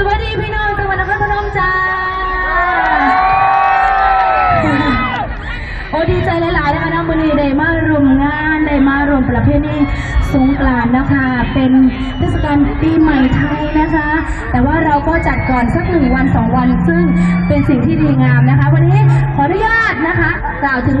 สวัสดีพี่น้องจังหวัดนครพนมจ้า โอ้ดีใจหลายๆนะคะน้องบุรีได้มารวมงานได้มารวมประเพณีสงกรานต์นะคะ เป็นเทศกาลปีใหม่ไทยนะคะ แต่ว่าเราก็จัดก่อนสักหนึ่งวันสองวัน ซึ่งเป็นสิ่งที่ดีงามนะคะ วันนี้ขออนุญาตนะคะกล่าวถึง